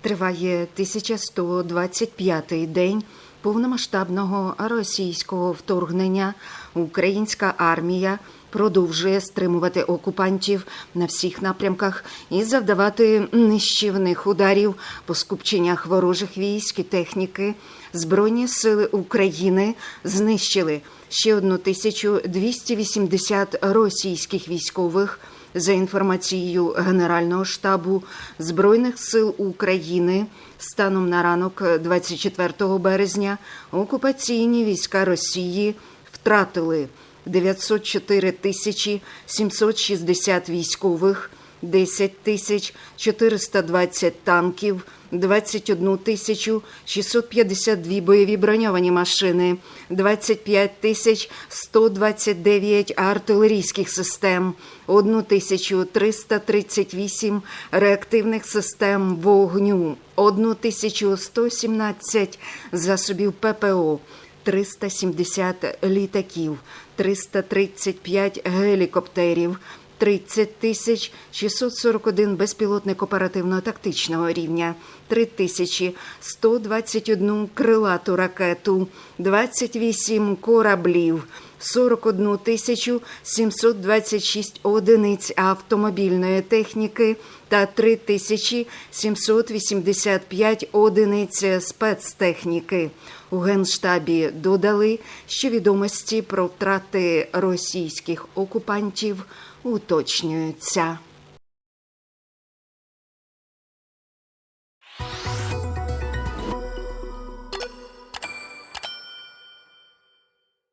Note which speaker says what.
Speaker 1: Триває 1125-й день повномасштабного російського вторгнення. Українська армія продовжує стримувати окупантів на всіх напрямках і завдавати нищівних ударів по скупченнях ворожих військ і техніки. Збройні сили України знищили ще 1280 російських військових. За інформацією Генерального штабу Збройних сил України, станом на ранок 24 березня окупаційні війська Росії втратили 904 тисячі 760 військових, 10 тисяч 420 танків, 21 тисячу 652 бойові броньовані машини, 25 тисяч 129 артилерійських систем, 1 тисячу 338 реактивних систем вогню, 1 тисячу 117 засобів ППО, 370 літаків, 335 гелікоптерів, 30 тисяч 641 безпілотник оперативно-тактичного рівня, 3 тисячі 121 крилату ракету, 28 кораблів, 41 тисячу 726 одиниць автомобільної техніки та 3 тисячі 785 одиниць спецтехніки. У Генштабі додали, що відомості про втрати російських окупантів уточнюються.